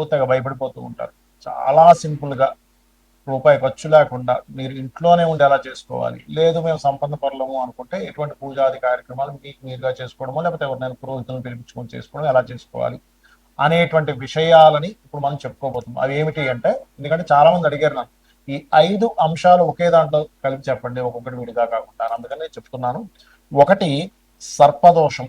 ఊతగా భయపడిపోతూ ఉంటారు. చాలా సింపుల్గా రూపాయి ఖర్చు లేకుండా మీరు ఇంట్లోనే ఉండి ఎలా చేసుకోవాలి? లేదు మేము సంపద పరలము అనుకుంటే ఎటువంటి పూజాది కార్యక్రమాలు మీకు మీరుగా చేసుకోవడమో లేకపోతే ఎవరినైనా పురోహితులను పిలిపించుకొని చేసుకోవడం ఎలా చేసుకోవాలి? అనేటువంటి విషయాలని ఇప్పుడు మనం చెప్పుకోబోతున్నాం. అవి ఏమిటి అంటే ఎందుకంటే చాలా మంది అడిగారు నాకు ఈ ఐదు అంశాలు ఒకే దాంట్లో కలిపి చెప్పండి ఒక్కొక్కటి విడిగా కాకుండా. అందుకని నేను చెప్తున్నాను. ఒకటి సర్పదోషం.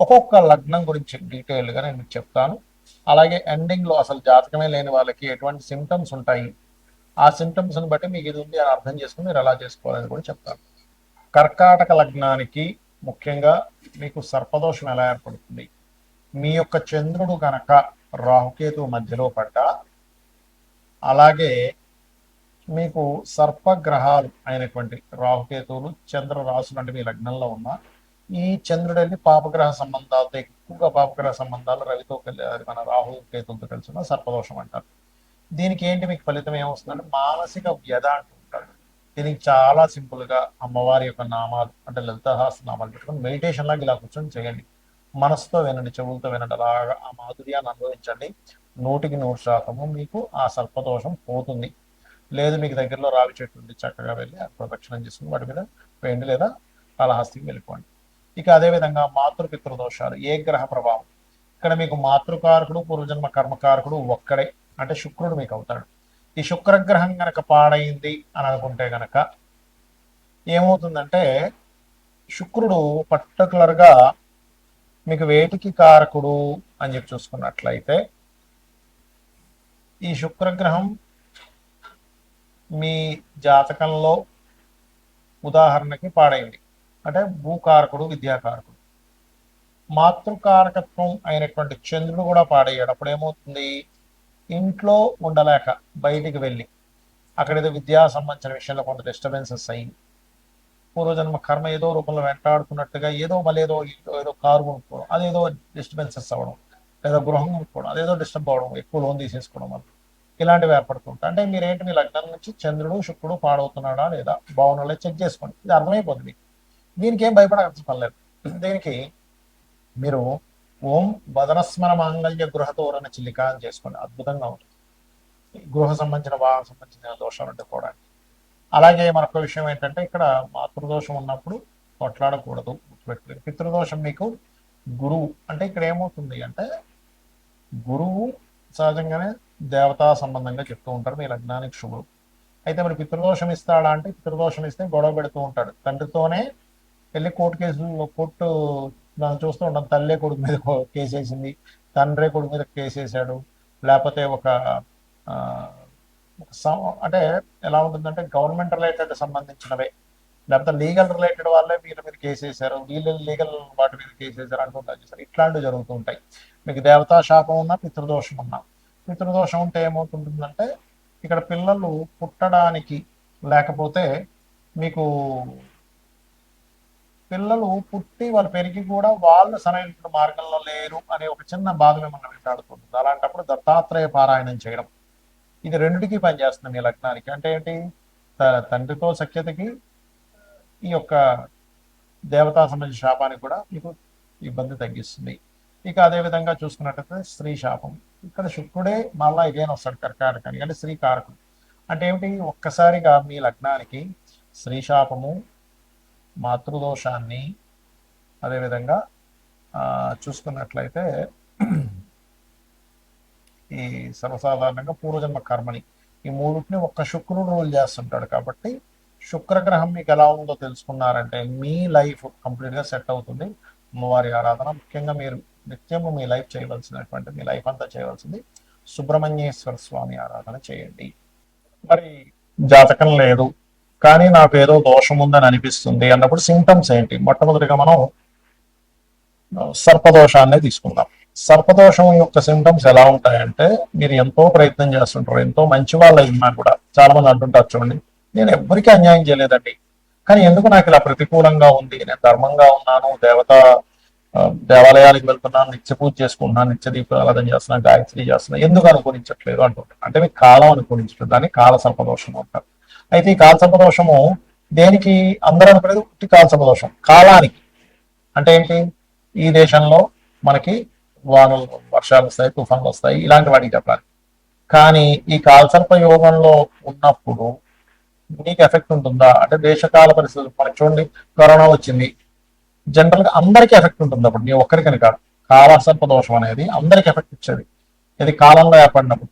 ఒక్కొక్క లగ్నం గురించి డీటెయిల్గా నేను మీకు చెప్తాను. అలాగే ఎండింగ్లో అసలు జాతకమే లేని వాళ్ళకి ఎటువంటి సిమ్టమ్స్ ఉంటాయి ఆ సిమ్టమ్స్ని బట్టి మీకు ఇది ఉంది అని అర్థం చేసుకుని మీరు ఎలా చేసుకోవాలని కూడా చెప్తాను. కర్కాటక లగ్నానికి ముఖ్యంగా మీకు సర్పదోషం ఎలా ఏర్పడుతుంది? మీ యొక్క చంద్రుడు కనుక రాహుకేతు మధ్యలో పడ్డ అలాగే మీకు సర్పగ్రహాలు అయినటువంటి రాహుకేతువులు చంద్ర రాసులు అంటే మీ లగ్నంలో ఉన్న ఈ చంద్రుడు వెళ్ళి పాపగ్రహ సంబంధాలతో ఎక్కువగా పాపగ్రహ సంబంధాలు రవితో కలి- మన రాహు కేతులతో కలిసిన సర్పదోషం అంటారు. దీనికి ఏంటి మీకు ఫలితం ఏమొస్తుందంటే మానసిక వ్యధ అంటుంటాడు దీనికి చాలా సింపుల్గా అమ్మవారి యొక్క నామాలు అంటే లలితహాస్ నామాలు మెడిటేషన్ లాగా ఇలా కూర్చొని చేయండి. మనసుతో వినండి చెవులతో వినండి. అలాగా ఆ మాధుర్యాన్ని అనుభవించండి. నూటికి నూరు శాతము మీకు ఆ సర్పదోషం పోతుంది. లేదు మీకు దగ్గరలో రావి చెట్టు ఉంది చక్కగా వెళ్ళి ఆ ప్రదక్షిణం చేసుకుని వాటి మీద వేయండి లేదా కాళహస్తికి వెళ్ళిపోండి. ఇక అదే విధంగా మాతృపితృ దోషాలు ఏ గ్రహ ప్రభావం? ఇక్కడ మీకు మాతృకారకుడు పూర్వజన్మ కర్మకారకుడు ఒక్కడే అంటే శుక్రుడు మీకు అవుతాడు. ఈ శుక్రగ్రహం గనక పాడైంది అని అనుకుంటే గనక ఏమవుతుందంటే శుక్రుడు పర్టికులర్గా మీకు వేటికి కారకుడు అని చెప్పి చూసుకున్నట్లయితే ఈ శుక్రగ్రహం మీ జాతకంలో ఉదాహరణకి పాడైంది. అంటే భూకారకుడు విద్యాకారకుడు. మాతృకారకత్వం అయినటువంటి చంద్రుడు కూడా పాడయ్యాడు. అప్పుడు ఏమవుతుంది ఇంట్లో ఉండలేక బయటికి వెళ్ళి అక్కడ ఏదో విద్యా సంబంధించిన విషయంలో కొంత డిస్టర్బెన్సెస్ అయ్యి పూర్వజన్మ కర్మ ఏదో రూపంలో వెంటాడుతున్నట్టుగా ఏదో మళ్ళీ ఏదో ఏదో కారు కొనుక్కోవడం అదేదో డిస్టర్బెన్సెస్ అవ్వడం లేదా గృహం కొనుక్కోవడం అదేదో డిస్టర్బ్ అవ్వడం ఎక్కువ లోన్ తీసేసుకోవడం వల్ల ఇలాంటివి ఏర్పడుతుంటాయి. అంటే మీరేంటి మీ లగ్నం నుంచి చంద్రుడు శుక్రుడు పాడవుతున్నాడా లేదా? బాగున్నా చెక్ చేసుకోండి. ఇది అర్థమైపోతుంది మీకు. దీనికి ఏం భయపడాల్సిన పని లేదు. దీనికి మీరు ఓం వదనస్మర మాంగళ్య గృహతోరణ చిల్లిక అని చేసుకోండి అద్భుతంగా ఉంటుంది. గృహ సంబంధించిన వాహన సంబంధించిన దోషాలు ఉంటే కూడా అలాగే మరొక విషయం ఏంటంటే ఇక్కడ మాతృదోషం ఉన్నప్పుడు కొట్లాడకూడదు గుర్తుపెట్టుకోండి. పితృదోషం మీకు గురువు అంటే ఇక్కడ ఏమవుతుంది అంటే గురువు సహజంగానే దేవతా సంబంధంగా చెప్తూ ఉంటారు మీ లగ్నానికి శుభుడు అయితే మరి పితృదోషం ఇస్తాడా అంటే పితృదోషం ఇస్తే గొడవ పెడుతూ ఉంటాడు. తండ్రితోనే వెళ్ళి కోర్టు కేసు కోర్టు మనం చూస్తూ ఉంటాం తల్లే కొడుకు మీద కేసు వేసింది తండ్రే కొడుకు మీద కేసు వేసాడు లేకపోతే ఒక సం- అంటే ఎలా ఉంటుందంటే గవర్నమెంట్ రిలేటెడ్ సంబంధించినవే. లేకపోతే లీగల్ రిలేటెడ్ వాళ్ళే వీళ్ళ మీద కేసు వేశారు వీళ్ళు లీగల్ వాటి మీద కేసు వేశారు అంటుంటారు ఇట్లాంటివి జరుగుతూ ఉంటాయి. మీకు దేవతా శాపం ఉన్నా పితృదోషం ఉన్నా. పితృదోషం ఉంటే ఏమవుతుంటుందంటే ఇక్కడ పిల్లలు పుట్టడానికి లేకపోతే మీకు పిల్లలు పుట్టి వాళ్ళు పెరిగి కూడా వాళ్ళు సరైన మార్గంలో లేరు అనే ఒక చిన్న బాధ మిమ్మల్ని వెంటాడుతుంది అలాంటప్పుడు దత్తాత్రేయ పారాయణం చేయడం. ఇది రెండిటికి పనిచేస్తుంది మీ లగ్నానికి. అంటే ఏంటి? త- తండ్రితో సఖ్యతకి ఈ యొక్క దేవతా సంబంధించిన శాపానికి కూడా మీకు ఇబ్బంది తగ్గిస్తుంది. ఇక అదే విధంగా చూసుకున్నట్టయితే స్త్రీ శాపం. ఇక్కడ శుక్రుడే మళ్ళా ఇదేనా వస్తాడు కర్కాటకానికి అంటే స్త్రీ కారకుడు. అంటే ఏమిటి? ఒక్కసారిగా మీ లగ్నానికి స్త్రీ శాపము మాతృదోషాన్ని అదేవిధంగా ఆ, చూసుకున్నట్లయితే ఈ సర్వసాధారణంగా పూర్వజన్మ కర్మని ఈ మూడుని ఒక్క శుక్రుడు రూల్ చేస్తుంటాడు కాబట్టి శుక్రగ్రహం మీకు ఎలా ఉందో తెలుసుకున్నారంటే మీ లైఫ్ కంప్లీట్గా సెట్ అవుతుంది. అమ్మవారి ఆరాధన ముఖ్యంగా మీరు నిత్యము మీ లైఫ్ చేయవలసినటువంటి మీ లైఫ్ అంతా చేయవలసింది సుబ్రహ్మణ్యేశ్వర స్వామి ఆరాధన చేయండి. మరి జాతకం లేదు. కానీ నాకు ఏదో దోషం ఉందని అనిపిస్తుంది అన్నప్పుడు సింటమ్స్ ఏంటి? మొట్టమొదటిగా మనం సర్పదోషాన్ని తీసుకుందాం. సర్పదోషం యొక్క సింటమ్స్ ఎలా ఉంటాయంటే మీరు ఎంతో ప్రయత్నం చేస్తుంటారు ఎంతో మంచి వాళ్ళు అయినా కూడా. చాలా మంది అంటుంటారు చూడండి నేను ఎవరికి అన్యాయం చేయలేదండి. కానీ ఎందుకు నాకు ఇలా ప్రతికూలంగా ఉంది? నేను ధర్మంగా ఉన్నాను దేవత దేవాలయాలకు దేవాలయానికి వెళ్తున్నాను నిత్య పూజ చేసుకుంటున్నాను నిత్య దీపారాధన చేస్తున్నాను గాయత్రి చేస్తున్నాను ఎందుకు అనుకూలించట్లేదు అంటుంటారు. అంటే మీకు కాలం అనుకూలించట్లేదు దాన్ని కాల సర్పదోషం అంటారు. అయితే ఈ కాల దోషము దేనికి అందరూ అనుకునేది ఉట్టి కాల దోషం. కాలానికి. అంటే ఏంటి? ఈ దేశంలో మనకి వానలు వర్షాలు వస్తాయి తుఫాన్లు వస్తాయి ఇలాంటి వాటికి చెప్పాలి. కానీ ఈ కాల్సర్ప యోగంలో ఉన్నప్పుడు నీకు ఎఫెక్ట్ ఉంటుందా? అంటే దేశకాల పరిస్థితులు మనకి చూడండి కరోనా వచ్చింది. జనరల్గా అందరికీ ఎఫెక్ట్ ఉంటుంది అప్పుడు నీ ఒక్కరికని కాదు. కాలసర్ప దోషం అనేది అందరికి ఎఫెక్ట్ ఇచ్చేది. ఇది కాలంలో ఏర్పడినప్పుడు.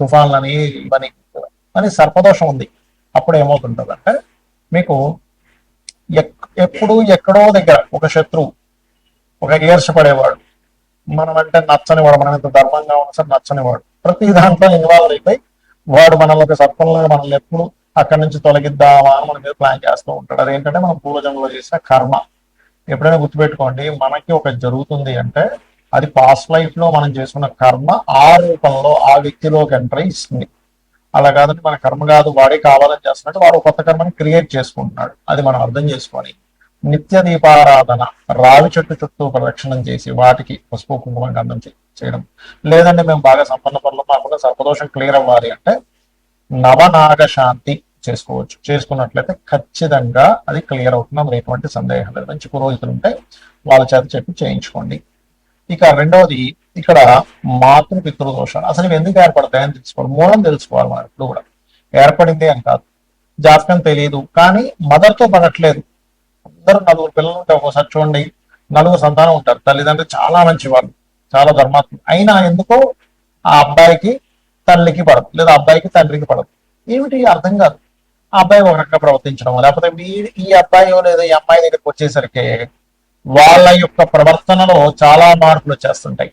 తుఫాన్లని ఇవన్నీ అని సర్పదోషం ఉంది. అప్పుడు ఏమవుతుంటది అంటే మీకు ఎక్- ఎప్పుడు ఎక్కడో దగ్గర ఒక శత్రువు ఒక ఈర్షపడేవాడు మనం అంటే నచ్చనివాడు మనం ఎంత ధర్మంగా ఉన్న సరే నచ్చనివాడు ప్రతి దాంట్లో ఇన్వాల్వ్ అయిపోయి వాడు మనల్ని ఒక సర్పంలో మనల్ని ఎప్పుడు అక్కడి నుంచి తొలగిద్దామా అని మన మీద ప్లాన్ చేస్తూ ఉంటాడు. అదేంటంటే మనం పూర్వజన్మలో చేసిన కర్మ. ఎప్పుడైనా గుర్తుపెట్టుకోండి మనకి ఒక జరుగుతుంది అంటే అది పాస్ట్ లైఫ్లో మనం చేసుకున్న కర్మ ఆ రూపంలో ఆ వ్యక్తిలోకి ఎంటర్ ఇస్తుంది. అలా కాదంటే మన కర్మ కాదు వాడే కావాలని చేస్తున్నట్టు వాడు కొత్త కర్మని క్రియేట్ చేసుకుంటున్నాడు. అది మనం అర్థం చేసుకొని నిత్య దీపారాధన రావి చెట్టు చుట్టూ ప్రదక్షిణం చేసి వాటికి పసుపు కుంకుమ గంధం చేయడం. లేదంటే మేము బాగా సంపన్న పనులు మాకుండా సర్పదోషం క్లియర్ అవ్వాలి అంటే నవనాగ శాంతి చేసుకోవచ్చు. చేసుకున్నట్లయితే ఖచ్చితంగా అది క్లియర్ అవుతుంది. అందులో ఎటువంటి సందేహం లేదు. మంచి పురోహితులు ఉంటే వాళ్ళ చేత చెప్పి చేయించుకోండి. ఇక రెండవది ఇక్కడ మాతృ పితృ దోషాలు అసలు ఇవి ఎందుకు ఏర్పడతాయని తెలుసుకోవాలి. మూలం తెలుసుకోవాలి మనం ఎప్పుడు కూడా. ఏర్పడింది అని కాదు. జాతకం తెలియదు కానీ మదర్తో పడట్లేదు. అందరూ నలుగురు పిల్లలు ఉంటే ఒకసారి చూడండి. నలుగురు సంతానం ఉంటారు. తల్లిదండ్రులు చాలా మంచి వాళ్ళు చాలా ధర్మాత్మ అయినా ఎందుకో ఆ అబ్బాయికి తల్లికి పడదు. లేదా అబ్బాయికి తండ్రికి పడదు. ఏమిటి? అర్థం కాదు. ఆ అబ్బాయి ఒక రకంగా ప్రవర్తించడం లేకపోతే వీ- ఈ అబ్బాయి లేదా ఈ అమ్మాయి దగ్గరికి వచ్చేసరికి వాళ్ళ యొక్క ప్రవర్తనలో చాలా మార్పులు వచ్చేస్తుంటాయి.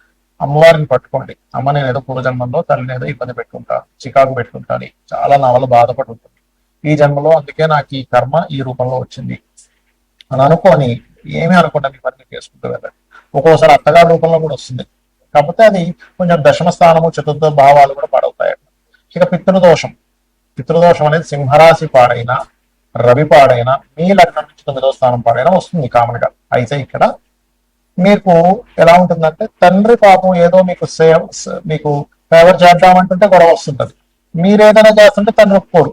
అమ్మవారిని పట్టుకోండి. అమ్మ నేను ఏదో పూర్వజన్మంలో తల్లిని ఏదో ఇబ్బంది పెట్టుకుంటాను చికాకు పెట్టుకుంటాను. చాలా నా వల్ల బాధపడి ఉంటుంది ఈ జన్మలో అందుకే నాకు ఈ కర్మ ఈ రూపంలో వచ్చింది. అని అనుకొని ఏమీ అనుకుంటా మీ పని చేసుకుంటూ వెళ్ళండి ఒక్కోసారి అత్తగారి రూపంలో కూడా వస్తుంది. కాకపోతే అది కొంచెం దశమ స్థానము చతుర్థ భావాలు కూడా పాడవుతాయి. ఇక పితృదోషం. పితృదోషం అనేది సింహరాశి పాడైనా రవి పాడైనా మీ లగ్నం నుంచి తొమ్మిదో స్థానం పాడైనా వస్తుంది కామన్గా అయితే ఇక్కడ మీకు ఎలా ఉంటుందంటే తండ్రి పాపం ఏదో మీకు సేవ మీకు ఫేవర్ చేద్దామంటుంటే గొడవ వస్తుంటది. మీరు ఏదైనా చేస్తుంటే తండ్రి ఒప్పుకోడు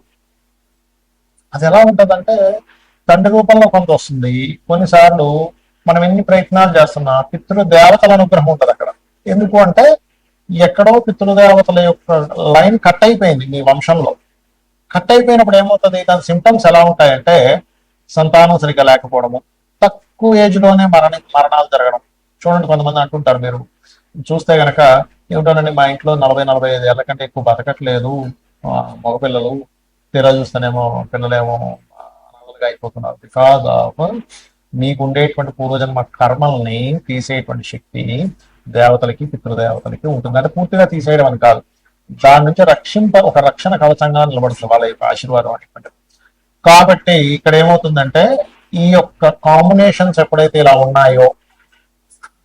అది ఎలా ఉంటదంటే తండ్రి రూపంలో కొంత వస్తుంది. కొన్నిసార్లు మనం ఎన్ని ప్రయత్నాలు చేస్తున్నా పితృ దేవతల అనుగ్రహం ఉంటుంది అక్కడ. ఎందుకు అంటే ఎక్కడో పితృదేవతల యొక్క లైన్ కట్ అయిపోయింది మీ వంశంలో. కట్ అయిపోయినప్పుడు ఏమవుతుంది? దాని సిమ్టమ్స్ ఎలా ఉంటాయంటే సంతానం సరిగ్గా లేకపోవడము తక్కువ ఏజ్లోనే మరణ మరణాలు జరగడం. చూడండి కొంతమంది అంటుంటారు మీరు. చూస్తే గనక ఏమిటోనండి మా ఇంట్లో నలభై నలభై ఐదు ఏళ్ళ కంటే ఎక్కువ బతకట్లేదు. మగపిల్లలు తీరా చూస్తేనేమో పిల్లలేమో అనాథలుగా అయిపోతున్నారు. బికాజ్ ఆఫ్ మీకు ఉండేటువంటి పూర్వజన్మ కర్మల్ని తీసేటువంటి శక్తి దేవతలకి పితృదేవతలకి ఉంటుంది అంటే పూర్తిగా తీసేయడం అని కాదు. దాని నుంచి రక్షింప ఒక రక్షణ కవచంగా నిలబడుతుంది వాళ్ళ యొక్క ఆశీర్వాదం అనేటువంటిది. కాబట్టి ఇక్కడ ఏమవుతుందంటే ఈ యొక్క కాంబినేషన్స్ ఎప్పుడైతే ఇలా ఉన్నాయో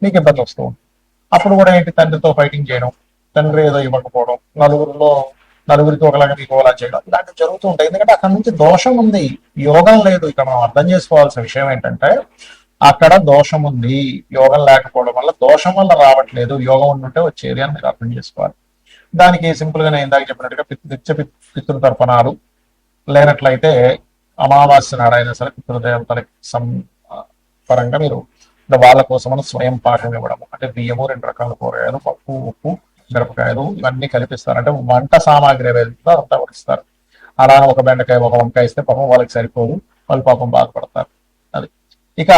మీకు ఇబ్బంది వస్తూ అప్పుడు కూడా ఏంటి? తండ్రితో ఫైటింగ్ చేయడం తండ్రి ఏదో ఇవ్వకపోవడం నలుగురిలో నలుగురికి ఒకలాగా మీకు ఒకలా చేయడం ఇలాంటివి జరుగుతూ ఉంటాయి. ఎందుకంటే అక్కడ నుంచి దోషం ఉంది. యోగం లేదు. ఇక్కడ మనం అర్థం చేసుకోవాల్సిన విషయం ఏంటంటే అక్కడ దోషం ఉంది. యోగం లేకపోవడం వల్ల దోషం వల్ల రావట్లేదు. యోగం ఉండుంటే వచ్చేది అని మీరు అర్థం చేసుకోవాలి. దానికి సింపుల్గా నేను ఇందాక చెప్పినట్టుగా పితృ నిత్య పితృ పితృతర్పణాలు లేనట్లయితే అమావాస్య నాడైనా సరే పితృదేవతలకి సం పరంగా మీరు వాళ్ళ కోసమని స్వయం పాఠం ఇవ్వడం అంటే బియ్యము రెండు రకాల కూరగాయలు పప్పు ఉప్పు మిరపకాయలు ఇవన్నీ కలిపిస్తారు. అంటే వంట సామాగ్రి ఏదైతే అంతా ఇస్తారు అలా ఒక బెండకాయ ఒక వంకాయ ఇస్తే పాపం వాళ్ళకి సరిపోదు. వాళ్ళు పాపం బాధపడతారు. అది. ఇక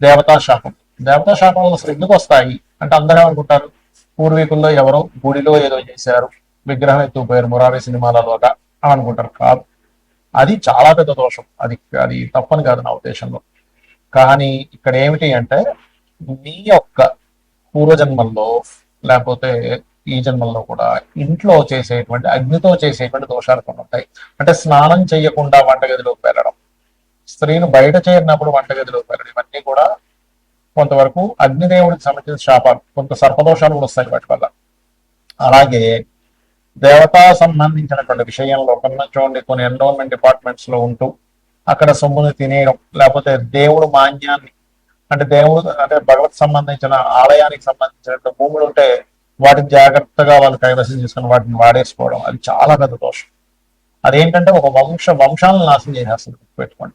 దేవతా శాపం. దేవతా శాపం వల్ల అసలు ఎందుకు వస్తాయి? అంటే అందరూ అనుకుంటారు పూర్వీకుల్లో ఎవరో గుడిలో ఏదో చేశారు విగ్రహం ఎత్తుకుపోయారు మురారి సినిమాలలో అని అనుకుంటారు. కాదు. అది చాలా పెద్ద దోషం. అది అది తప్పని కాదు నా ఉద్దేశంలో. కానీ ఇక్కడ ఏమిటి అంటే మీ యొక్క పూర్వజన్మల్లో లేకపోతే ఈ జన్మల్లో కూడా ఇంట్లో చేసేటువంటి అగ్నితో చేసేటువంటి దోషాలు కొన్ని ఉంటాయి. అంటే స్నానం చేయకుండా వంటగదిలోకి వెళ్ళడం స్త్రీను బయట చేరినప్పుడు వంటగదిలోకి వెళ్ళడం ఇవన్నీ కూడా కొంతవరకు అగ్నిదేవుడికి సంబంధించిన శాపాలు కొంత సర్పదోషాలు కూడా వస్తాయి వాటి వల్ల. అలాగే దేవతా సంబంధించినటువంటి విషయంలో కన్నా చూడండి కొన్ని ఎన్రోల్మెంట్ డిపార్ట్మెంట్స్లో ఉంటూ అక్కడ సొమ్ముని తినేయడం లేకపోతే దేవుడు మాన్యాన్ని అంటే దేవుడు అంటే భగవత్ సంబంధించిన ఆలయానికి సంబంధించిన భూములు ఉంటే వాటిని జాగ్రత్తగా వాళ్ళు కైవసం చేసుకుని వాటిని వాడేసుకోవడం అది చాలా పెద్ద దోషం. అదేంటంటే ఒక వంశ వంశాలను నాశనం చేసేస్తుంది పెట్టుకోండి.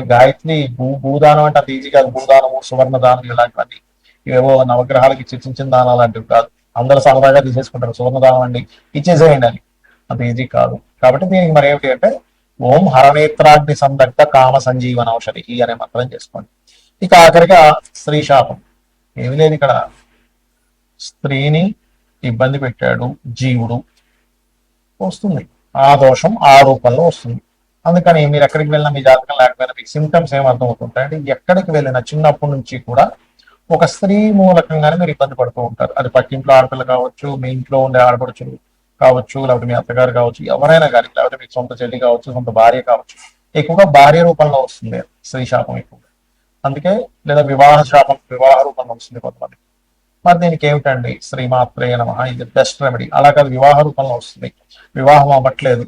గాయత్రి భూ భూదానం అంటే అంత ఈజీ కాదు. భూదానము సువర్ణ దానం ఇలాంటివన్నీ. ఇవేవో నవగ్రహాలకి చిన్న దానాలు లాంటివి కాదు. అందరూ సరదాగా తీసేసుకుంటారు. సువర్ణ దానం అండి. ఇచ్చేసేయండి అని. అంత ఈజీ కాదు. కాబట్టి దీనికి మరి ఏమిటి అంటే ఓం హరనేత్రాగ్ని సందగ్ధ కామ సంజీవన ఔషధి ఈ అనే మంత్రం చేసుకోండి. ఇక ఆఖరిగా స్త్రీ శాపం. ఏమి లేదు ఇక్కడ. స్త్రీని ఇబ్బంది పెట్టాడు జీవుడు. వస్తుంది. ఆ దోషం ఆ రూపంలో వస్తుంది. అందుకని మీరు ఎక్కడికి వెళ్ళినా మీ జాతకం లేకపోయినా మీకు సిమ్టమ్స్ ఏం అర్థమవుతుంటాయి అంటే ఎక్కడికి వెళ్ళినా చిన్నప్పటి నుంచి కూడా ఒక స్త్రీ మూలకంగానే మీరు ఇబ్బంది పడుతూ ఉంటారు. అది పక్కింట్లో ఆడపిల్ల కావచ్చు మీ ఇంట్లో ఉండే ఆడపడుచులు కావచ్చు లేకపోతే మీ అత్తగారు కావచ్చు ఎవరైనా కానీ లేకపోతే మీకు సొంత చెల్లి కావచ్చు సొంత భార్య కావచ్చు ఎక్కువగా భార్య రూపంలో వస్తుంది స్త్రీ శాపం ఎక్కువగా. అందుకే లేదా వివాహ శాపం వివాహ రూపంలో వస్తుంది కొంతమంది. మరి దీనికి ఏమిటండి? శ్రీమాత్రే నమ. ఇది బెస్ట్ రెమెడీ అలా కాదు వివాహ రూపంలో వస్తుంది. వివాహం అవ్వట్లేదు.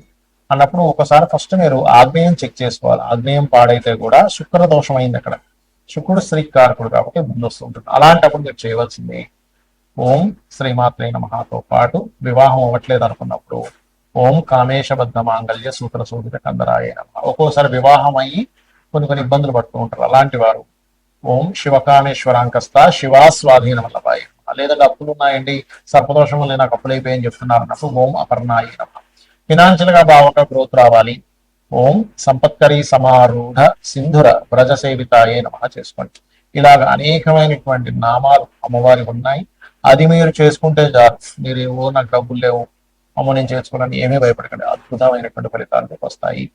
అన్నప్పుడు ఒకసారి ఫస్ట్ మీరు ఆగ్నేయం చెక్ చేసుకోవాలి. ఆగ్నేయం పాడైతే కూడా శుక్ర దోషం అయింది అక్కడ. శుక్రుడు స్త్రీ కారకుడు కాబట్టి ముందు వస్తుంటుంది అలాంటప్పుడు మీరు చేయవలసింది ఓం శ్రీమాత్రే మహాతో పాటు వివాహం అవ్వట్లేదు అనుకున్నప్పుడు ఓం కామేశబద్ధ మాంగళ్య సూత్ర సూచిత కందరాయ నమ. ఒక్కోసారి వివాహం అయ్యి కొన్ని కొన్ని ఇబ్బందులు పడుతూ ఉంటారు. అలాంటి వారు ఓం శివకామేశ్వరాంకస్త శివా స్వాధీనం లేదంటే అప్పులు ఉన్నాయండి సర్పదోషం వల్ల నాకు అప్పులు అని చెప్తున్నారు అన్నప్పుడు ఓం అపర్ణాయి నమ. ఫినాన్షియల్గా బాగా గ్రోత్ రావాలి. ఓం సంపత్కరి సమారూఢ సింధుర వ్రజ సేవితాయే నమ చేసుకోండి. ఇలాగ అనేకమైనటువంటి నామాలు అమ్మవారి ఉన్నాయి. అది మీరు చేసుకుంటే చాలు. మీరు ఏవో నాకు డబ్బులు లేవు. అమ్మ నేను చేసుకోవాలని ఏమీ భయపడకండి. అద్భుతమైనటువంటి ఫలితాలు మీకు వస్తాయి.